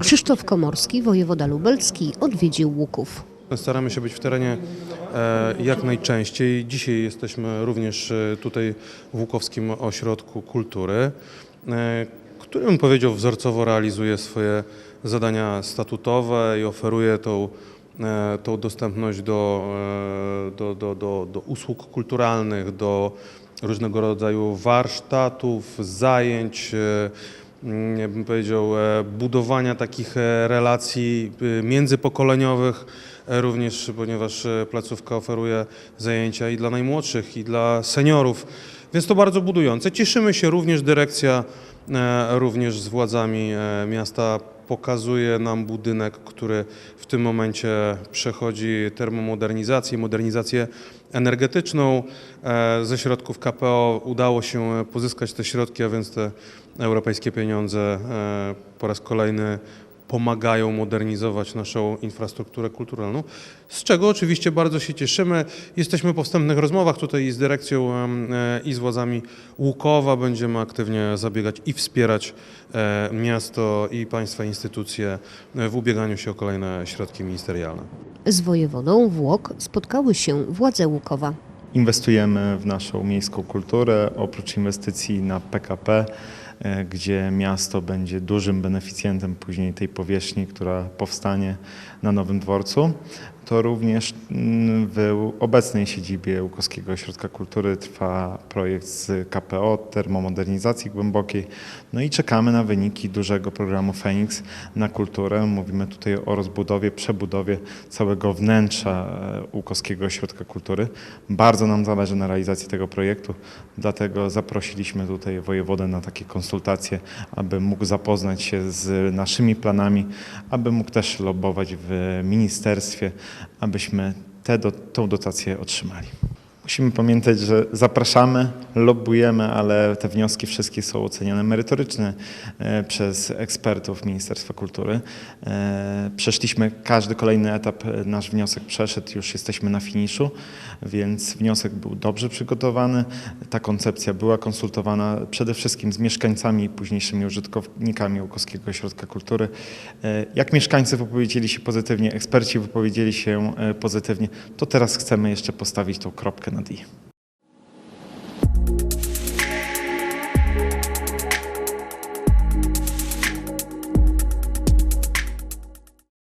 Krzysztof Komorski, wojewoda lubelski, odwiedził Łuków. Staramy się być w terenie e, jak najczęściej. Dzisiaj jesteśmy również e, tutaj w Łukowskim Ośrodku Kultury, e, który bym powiedział wzorcowo realizuje swoje zadania statutowe i oferuje tą, tą dostępność do, do, do, do, do usług kulturalnych, do różnego rodzaju warsztatów, zajęć. Mm, ja bym powiedział, e, budowania takich e, relacji e, międzypokoleniowych, również ponieważ placówka oferuje zajęcia i dla najmłodszych, i dla seniorów, więc to bardzo budujące. Cieszymy się również, dyrekcja również z władzami miasta pokazuje nam budynek, który w tym momencie przechodzi termomodernizację, modernizację energetyczną. E, Ze środków KPO udało się pozyskać te środki, a więc te europejskie pieniądze e, po raz kolejny pomagają modernizować naszą infrastrukturę kulturalną, z czego oczywiście bardzo się cieszymy. Jesteśmy po wstępnych rozmowach tutaj z dyrekcją e, i z władzami Łukowa. Będziemy aktywnie zabiegać i wspierać e, miasto i państwa instytucje e, w ubieganiu się o kolejne środki ministerialne. Z wojewodą Włok spotkały się władze Łukowa. Inwestujemy w naszą miejską kulturę, oprócz inwestycji na PKP, gdzie miasto będzie dużym beneficjentem później tej powierzchni, która powstanie na Nowym Dworcu. To również mm, w obecnej siedzibie Łukowskiego Ośrodka Kultury trwa projekt z KPO, termomodernizacji głębokiej. No i czekamy na wyniki dużego programu Feniks na kulturę. Mówimy tutaj o rozbudowie, przebudowie całego wnętrza e, Łukowskiego Ośrodka Kultury. Bardzo nam zależy na realizacji tego projektu, dlatego zaprosiliśmy tutaj wojewodę na takie konsultacje, aby mógł zapoznać się z naszymi planami, aby mógł też lobbować w ministerstwie, abyśmy tę dotację otrzymali. Musimy pamiętać, że zapraszamy, lobbujemy, ale te wnioski wszystkie są oceniane merytorycznie e, przez ekspertów Ministerstwa Kultury. E, Przeszliśmy każdy kolejny etap, e, nasz wniosek przeszedł, już jesteśmy na finiszu, więc wniosek był dobrze przygotowany. Ta koncepcja była konsultowana przede wszystkim z mieszkańcami i późniejszymi użytkownikami Łukowskiego Ośrodka Kultury. Jak mieszkańcy wypowiedzieli się pozytywnie, eksperci wypowiedzieli się pozytywnie, to teraz chcemy jeszcze postawić tą kropkę nad i.